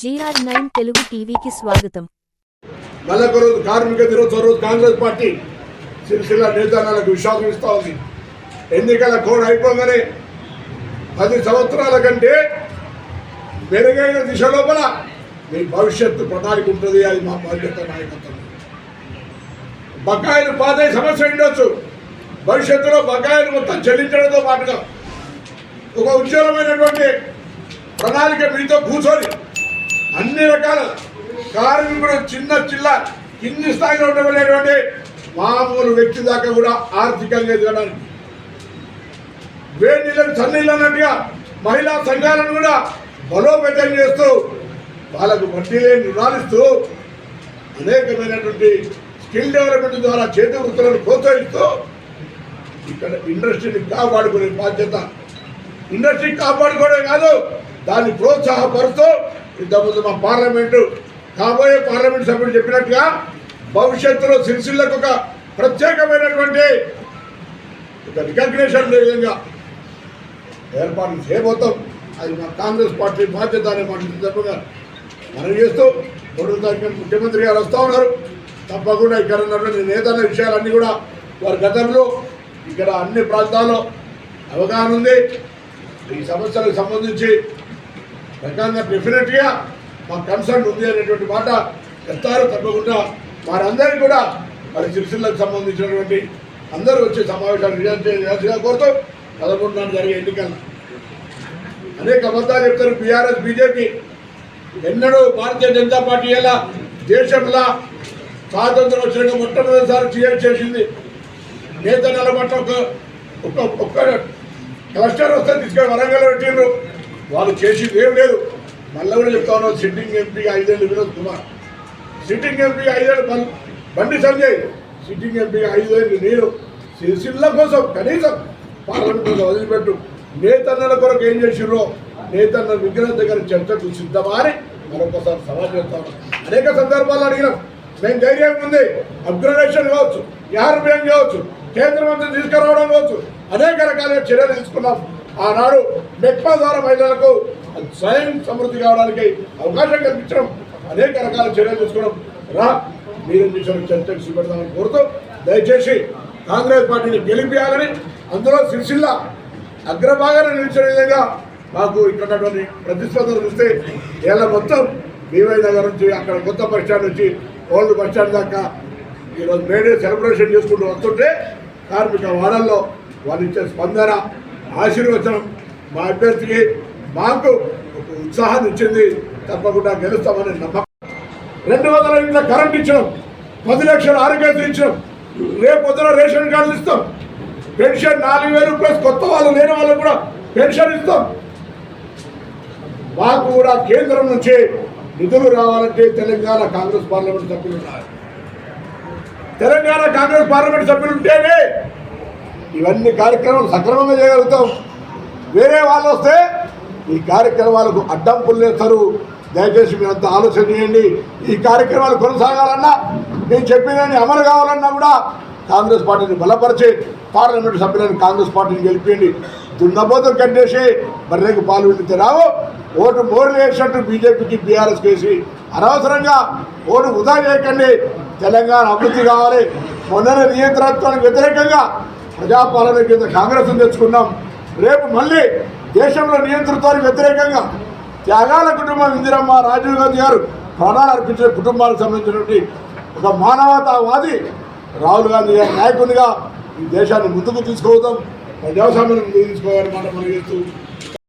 GR nine Telugu టీవీకి స్వాగతం. మళ్ళొక రోజు కార్మిక దినోత్సవం రోజు కాంగ్రెస్ పార్టీ సిరిసిల్ల నేతనాలకు విశ్వాసం ఇస్తా ఉంది. ఎన్నికల కోడ్ అయిపోగానే పది సంవత్సరాల కంటే మెరుగైన దిశ లోపల మీ భవిష్యత్తు ప్రణాళిక ఉంటుంది. అది మా బాధ్యత నాయకత్వం. బకాయిలు పాతై సమస్య ఉండొచ్చు. భవిష్యత్తులో బకాయిలు మొత్తం చెల్లించడంతో పాటుగా ఒక ఉజ్వలమైనటువంటి ప్రణాళిక మీతో కూర్చొని అన్ని రకాల కార్మికుడు చిన్న చిల్ల కింది స్థాయిలో ఉండబడేటువంటి మామూలు వ్యక్తి దాకా కూడా ఆర్థికంగా ఎదగడానికి. వేడి నీళ్ళని చన్నీళ్ళు అన్నట్టుగా మహిళా సంఘాలను కూడా బలోపేతం చేస్తూ వాళ్ళకు వడ్డీ లేని రుణాలిస్తూ అనేకమైనటువంటి స్కిల్ డెవలప్మెంట్ ద్వారా చేతి వృత్తులను ప్రోత్సహిస్తూ ఇక్కడ ఇండస్ట్రీని కాపాడుకునే బాధ్యత. ఇండస్ట్రీ కాపాడుకోవడం కాదు దాన్ని ప్రోత్సాహపరుస్తూ ఇంతకుముందు మా పార్లమెంటు కాబోయే పార్లమెంట్ సభ్యులు చెప్పినట్టుగా భవిష్యత్తులో సిరిసిల్లకు ఒక ప్రత్యేకమైనటువంటి ఒక రికగ్నేషన్ విధంగా ఏర్పాటు చేయబోతాం. అది మా కాంగ్రెస్ పార్టీ బాధ్యత అనే మాట మనం చేస్తూ మూడో తారీఖున ముఖ్యమంత్రి గారు వస్తూ ఉన్నారు. తప్పకుండా ఇక్కడ ఉన్నటువంటి నేతల విషయాలన్నీ కూడా వారి గతంలో ఇక్కడ అన్ని ప్రాంతాల్లో అవగాహన ఉంది. ఈ సమస్యలకు సంబంధించి రకంగా డెఫినెట్గా మా కన్సర్న్ ఉంది అనేటువంటి మాట చెప్తారు తప్పకుండా వారందరికీ కూడా మరి సిరిసిల్లకు సంబంధించినటువంటి అందరూ వచ్చే సమావేశాలు విజయం కోరుతూ పదకొండున జరిగే ఎన్నికల్లో అనేక అబద్ధాలు చెప్తారు బీఆర్ఎస్ బీజేపీ. ఎన్నడూ భారతీయ జనతా పార్టీ ఎలా దేశంలో స్వాతంత్రం వచ్చినాక మొట్టమొదటిసారి క్రియేట్ చేసింది. నేత నిలబట్ట ఒక ఒక ఒక్క క్లస్టర్ వస్తే తీసుకొని వరంగల్ పెట్టిండ్రు. వాళ్ళు చేసింది ఏం లేదు. మళ్ళీ కూడా చెప్తా ఉన్నాం సిట్టింగ్ ఎంపీ ఐదేళ్ళు వినోద్ కుమార్. సిట్టింగ్ ఎంపీ ఐదేళ్ళు బం- బండి సంజయ్. సిట్టింగ్ ఎంపీ ఐదేళ్ళు నేను సిరిసిల్ల కోసం కనీసం పార్లమెంట్ కోసం వదిలిపెట్టు. నేతన్నల కొరకు ఏం చేసిర్రో నేతన్న విగ్రహం దగ్గర చర్చకు సిద్ధమా అని మరొకసారి సవాల్ చేస్తాను అనేక సందర్భాలు అడిగినాం. మేము ధైర్యం ఉంది. అప్గ్రేడేషన్ కావచ్చు యార్బిఎం కావచ్చు కేంద్ర మంత్రి తీసుకురావడం కావచ్చు అనేక రకాల చర్యలు తీసుకున్నాం. ఆనాడు మెట్పా ద్వారా మహిళలకు స్వయం సమృద్ధి కావడానికి అవకాశం కల్పించడం అనేక రకాల చర్యలు తీసుకోవడం. రా మీరు చేసిన చర్చకు కోరుతూ దయచేసి కాంగ్రెస్ పార్టీని గెలిపించాలని అందులో సిరిసిల్ల అగ్రభాగాన్ని నిలిచిన విధంగా మాకు ఇక్కడ ప్రతిస్పందన చూస్తే ఏళ్ళ మొత్తం బీవై నగర్ నుంచి అక్కడ కొత్త బస్ స్టాండ్ నుంచి ఓల్డ్ బస్ స్టాండ్ దాకా ఈరోజు మేడే సెలబ్రేషన్ చేసుకుంటూ వస్తుంటే కార్మిక వాడల్లో వాళ్ళు ఇచ్చే స్పందన ఆశీర్వచనం మా అభ్యర్థికి మాకు ఒక ఉత్సాహాన్ని ఇచ్చింది. తప్పకుండా గెలుస్తామని నమ్మకం. రెండు వందల ఇంట్లో కరెంట్ ఇచ్చినాం. పది లక్షల ఆరోగ్యశ్రీ ఇచ్చినాం. రేపు పొద్దున రేషన్ కార్డులు ఇస్తాం. పెన్షన్ నాలుగు వేలు ప్లస్ కొత్త వాళ్ళు లేని వాళ్ళకు కూడా పెన్షన్ ఇస్తాం. మాకు కూడా కేంద్రం నుంచి నిధులు రావాలంటే తెలంగాణ కాంగ్రెస్ పార్లమెంట్ సభ్యులు ఉండాలి తెలంగాణ కాంగ్రెస్ పార్లమెంట్ సభ్యులు ఉంటేనే ఇవన్నీ కార్యక్రమాలు సక్రమంగా చేయగలుగుతాం. వేరే వాళ్ళు వస్తే ఈ కార్యక్రమాలకు అడ్డంకులు వేస్తారు దయచేసి మీరంతా ఆలోచన చేయండి. ఈ కార్యక్రమాలు కొనసాగాలన్నా నేను చెప్పినని అమలు కావాలన్నా కూడా కాంగ్రెస్ పార్టీని బలపరిచి పార్లమెంటు సభ్యులను కాంగ్రెస్ పార్టీని గెలిపిండి దున్నపోతులు కట్టేసి బర్రెకు పాలు విడితే రావు. ఓటు మోర్లు వేసినట్టు బీజేపీకి బీఆర్ఎస్ కేసి అనవసరంగా ఓటు వృధా చేయకండి. తెలంగాణ అభివృద్ధి కావాలి. మొన్న నియంత్రణత్వానికి వ్యతిరేకంగా ప్రజాపాలన కింద కాంగ్రెస్ను తెచ్చుకున్నాం. రేపు మళ్ళీ దేశంలో నియంతృత్వానికి వ్యతిరేకంగా త్యాగాల కుటుంబం ఇందిరమ్మ రాజీవ్ గాంధీ గారు ప్రాణాలు అర్పించిన కుటుంబాలకు సంబంధించినటువంటి ఒక మానవతావాది రాహుల్ గాంధీ గారి నాయకునిగా ఈ దేశాన్ని ముందుకు తీసుకోవడం ప్రజాస్వామ్యం ముందుకు తీసుకోవాలని మాట మనం చేస్తూ